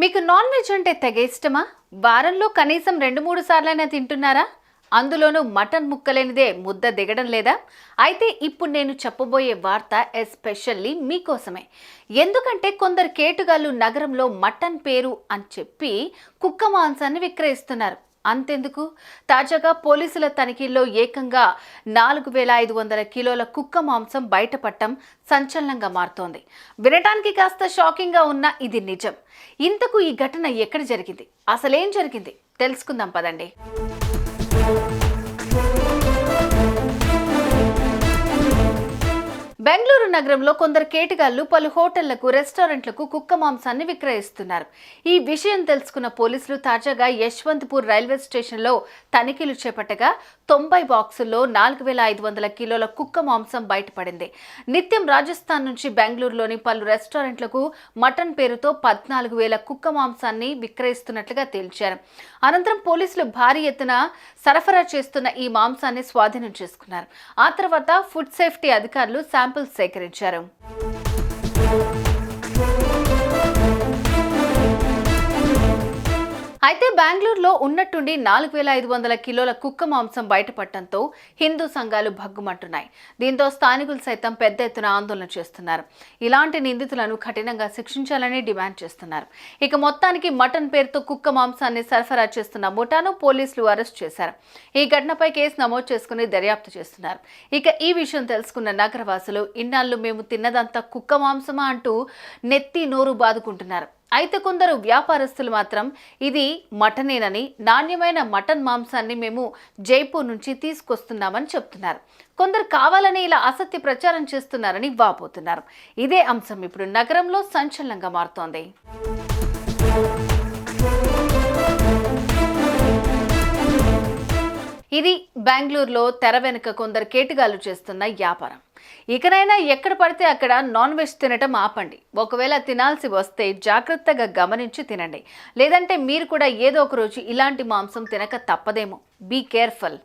మీకు non veg అంటే తెగ ఇష్టమా? వారంలో కనీసం రెండు మూడు సార్లైనా తింటున్నారా? అందులోనూ మటన్ ముక్కలేనిదే ముద్ద దిగడం లేదా? అయితే ఇప్పుడు నేను చెప్పబోయే వార్త ఎస్పెషల్లీ మీకోసమే. ఎందుకంటే కొందరు కేటుగాళ్ళు నగరంలో మటన్ పేరు అని చెప్పి కుక్క మాంసాన్ని విక్రయిస్తున్నారు. అంతెందుకు? తాజాగా పోలీసుల తనిఖీల్లో ఏకంగా నాలుగు వేల ఐదు వందల కిలోల కుక్క మాంసం బయటపడటం సంచలనంగా మారుతోంది. వినటానికి కాస్త షాకింగ్గా ఉన్న ఇది నిజం. ఇంతకు ఈ ఘటన ఎక్కడ జరిగింది? అసలేం జరిగింది? తెలుసుకుందాం పదండి. బెంగళూరు నగరంలో కొందరు కేటగాళ్ళు పలు హోటళ్ళకు రెస్టారెంట్లకు కుక్క మాంసాన్ని విక్రయిస్తున్నారు. ఈ విషయం తెలుసుకున్న పోలీసులు తాజాగా యశ్వంత్పూర్ రైల్వే స్టేషన్లో తనిఖీలు చేపట్టగా తొంభై బాక్సుల్లో నాలుగు వేల ఐదు వందల కిలోల కుక్క మాంసం బయటపడింది. నిత్యం రాజస్థాన్ నుంచి బెంగళూరులోని పలు రెస్టారెంట్లకు మటన్ పేరుతో పద్నాలుగు వేల కుక్క మాంసాన్ని విక్రయిస్తున్నట్లుగా తేల్చారు. అనంతరం పోలీసులు భారీ ఎత్తున సరఫరా చేస్తున్న ఈ మాంసాన్ని స్వాధీనం చేసుకున్నారు. ఆ తర్వాత ఫుడ్ సేఫ్టీ అధికారులు శాంపిల్స్ సేకరించారు అయితే బెంగళూరులో ఉన్నట్టుండి నాలుగు వేల ఐదు వందల కిలోల కుక్క మాంసం బయటపడటంతో హిందూ సంఘాలు భగ్గుమంటున్నాయి. దీంతో స్థానికులు సైతం పెద్ద ఎత్తున ఆందోళన చేస్తున్నారు. ఇలాంటి నిందితులను కఠినంగా శిక్షించాలని డిమాండ్ చేస్తున్నారు. ఇక మొత్తానికి మటన్ పేరుతో కుక్క మాంసాన్ని సరఫరా చేస్తున్న ముఠాను పోలీసులు అరెస్ట్ చేశారు. ఈ ఘటనపై కేసు నమోదు చేసుకుని దర్యాప్తు చేస్తున్నారు. ఇక ఈ విషయం తెలుసుకున్న నగరవాసులు ఇన్నాళ్ళు మేము తిన్నదంతా కుక్క మాంసమా? అంటూ నెత్తి నోరు బాదుకుంటున్నారు. అయితే కొందరు వ్యాపారస్తులు మాత్రం ఇది మటనేనని నాణ్యమైన మటన్ మాంసాన్ని మేము జైపూర్ నుంచి తీసుకొస్తున్నామని చెప్తున్నారు. కొందరు కావాలని ఇలా అసత్య ప్రచారం చేస్తున్నారని వాపోతున్నారు. ఇదే అంశం ఇప్పుడు నగరంలో సంచలనంగా మారుతోంది. ఇది బెంగళూరులో తెర వెనుక కొందరు కేటుగాలు చేస్తున్న వ్యాపారం. ఇకనైనా ఎక్కడ పడితే అక్కడ నాన్ వెజ్ తినటం ఆపండి. ఒకవేళ తినాల్సి వస్తే జాగ్రత్తగా గమనించి తినండి. లేదంటే మీరు కూడా ఏదో ఒక రోజు ఇలాంటి మాంసం తినక తప్పదేమో. Be careful.